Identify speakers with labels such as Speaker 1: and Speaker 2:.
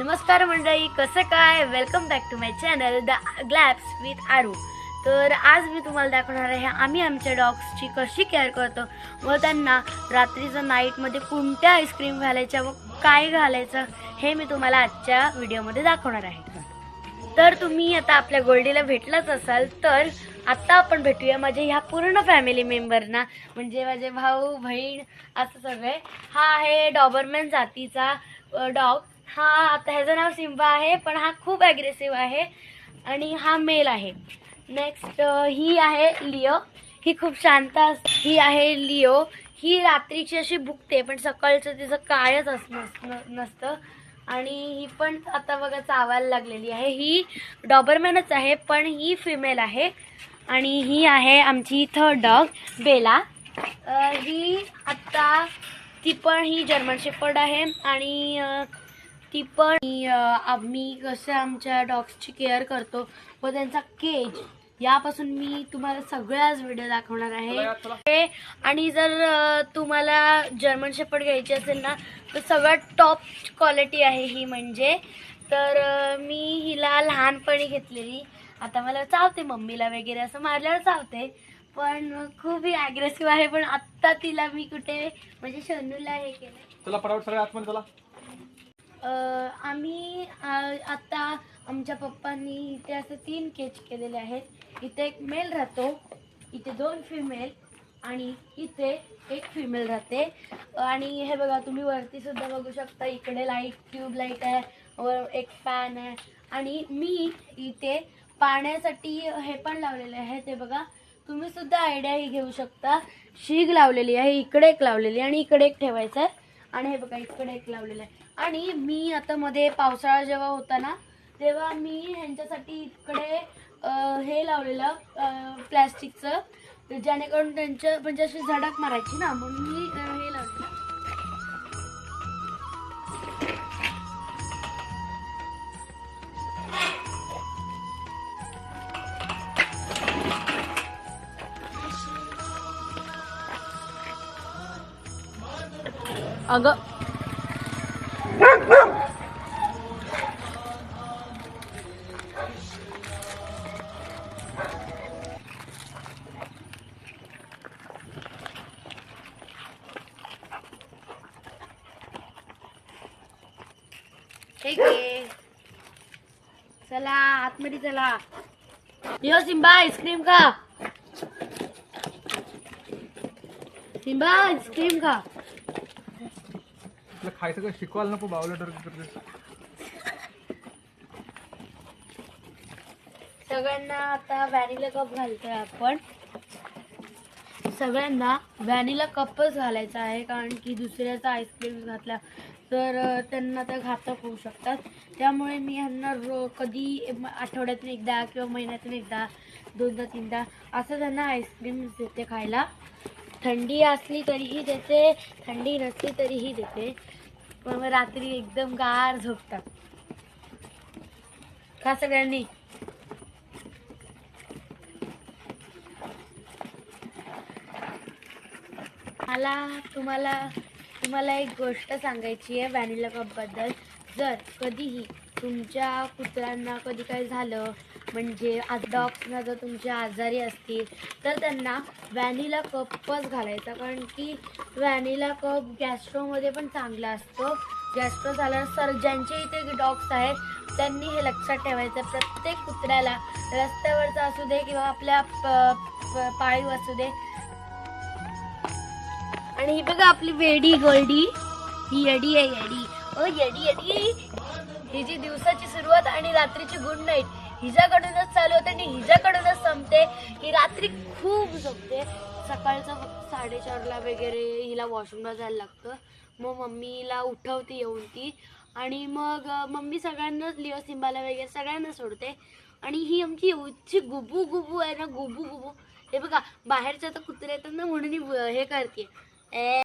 Speaker 1: नमस्कार मंडळी कसं काय? Welcome back to my channel the Glabs with Aru तर आज मी तुम्हाला दाखवणार आहे आम्ही आमच्या डॉग्सची कशी केअर करतो? व त्यांना रात्रीचं नाईटमध्ये कोणत्या आईस्क्रीम घालायच्या व काय घालायचं हे मी तुम्हाला आजच्या व्हिडिओमध्ये दाखवणार आहे. तर तुम्ही आता आपल्या गोल्डीला भेटलाच असाल तर आत्ता आपण भेटूया माझ्या ह्या पूर्ण फॅमिली मेंबरना म्हणजे माझे भाऊ बहीण असं सगळे. हा आहे डॉबरमॅन जातीचा डॉग हा आता ह्याचं नाव सिम्बा आहे पण हा खूप ॲग्रेसिव्ह आहे आणि हा मेल आहे. नेक्स्ट ही आहे लिओ. ही खूप शांत ही आहे लिओ. ही रात्रीची अशी भुकते पण सकाळचं तिचं काळच अस नस- न- नसतं. आणि ही पण आता बघा चावायला लागलेली आहे. ही डॉबरमॅनच आहे पण ही फिमेल आहे. आणि ही आहे आमची थर्ड डॉग बेला. ही आत्ता ती पण ही जर्मन शेपर्ड आहे. आणि ती पण आम्ही कसं आमच्या डॉग्सची केअर करतो व त्यांचा केज यापासून मी तुम्हाला सगळ्याच व्हिडिओ दाखवणार आहे. आणि जर तुम्हाला जर्मन शेपर्ड घ्यायची असेल ना तर सगळ्यात टॉप क्वालिटी आहे ही म्हणजे. तर मी हिला लहानपणी घेतलेली. आता मला चावते मम्मीला वगैरे असं मारल्यावर चावते. पण खूप ही ॲग्रेसिव्ह आहे पण आत्ता तिला मी कुठे म्हणजे शनूला हे केलं
Speaker 2: चला फटाफट सगळे आतमध्ये
Speaker 1: आम्ही आता आमच्या पप्पांनी इथे असं तीन केच केलेले आहेत. इथे एक मेल राहतो इथे दोन फिमेल आणि इथे एक फिमेल राहते. आणि हे बघा तुम्ही वरती सुद्धा बघू शकता इकडे लाइट ट्यूब लाइट आहे वर एक फॅन आहे. आणि मी इथे पाण्यासाठी हे पण लावलेले आहे ते बघा. तुम्ही सुद्धा आयडिया ही घेऊ शकता. शीग लावलेली आहे इकडे एक लावलेली आणि इकडे एक ठेवायचं आहे. आणि हे बघा इकडे एक लावलेलं आहे. आणि मी आता मध्ये पावसाळा जेव्हा होता ना तेव्हा मी ह्यांच्यासाठी इकडे हे लावलेलं प्लॅस्टिकचं जेणेकरून त्यांच्या म्हणजे अशी झडक मारायची ना. म्हणून मी हे लावलेलं. अगं. चला आतमध्ये चला. यो सिम्बा आईस्क्रीम का सिम्बा आईस्क्रीम का
Speaker 2: तुला खायचं काय शिकवायला नको बावलं डर
Speaker 1: सगळ्यांना आता व्हॅनिला कप घालतोय आपण. सगळ्यांना व्हॅनिला कपच घालायचा आहे कारण की दुसऱ्याचा आईस्क्रीम घातला तर त्यांना त्या घातक होऊ शकतात. त्यामुळे मी ह्यांना रो कधी आठवड्यातून एकदा किंवा महिन्यातून एकदा दोनदा तीनदा असं त्यांना आईस्क्रीम देते खायला. थंडी असली तरीही देते थंडी नसली तरीही देते. पण मग रात्री एकदम गार झोपतात. का सगळ्यांनी. मला तुम्हाला तुम्हाला एक गोष्ट सांगायची आहे व्हॅनिला कपबद्दल जर कधीही तुमच्या कुत्र्यांना कधी काही झालं म्हणजे आज डॉग्सना जर तुमच्या आजारी असतील तर त्यांना व्हॅनिला कपच घालायचा. कारण की व्हॅनिला कप गॅस्ट्रोमध्ये पण चांगला असतो. गॅस्ट्रो झाला सर ज्यांचे इथे डॉग्स आहेत त्यांनी हे लक्षात ठेवायचं. प्रत्येक कुत्र्याला रस्त्यावरचा असू दे किंवा आपल्या पाळीव असू दे. आणि ही बघा आपली वेडी गोल्डी. ही येडी आहे येडी. ओ येडी येडी. ही जी दिवसाची सुरुवात आणि रात्रीची गुड नाईट हिच्याकडूनच चालू होते आणि हिच्याकडूनच संपते. ही रात्री खूप झोपते. सकाळचं साडेचारला वगैरे हिला वॉशरूमला जायला लागतं. मग मम्मीला उठवते येऊन ती. आणि मग मम्मी सगळ्यांनाच लिओ सिंबाला वगैरे सगळ्यांना सोडते. आणि ही आमची एवढी गुबू गुबू आहे ना गुबू गुबू. हे बघा बाहेरच्या तर कुत्रे येतात ना म्हणून हे करते. ए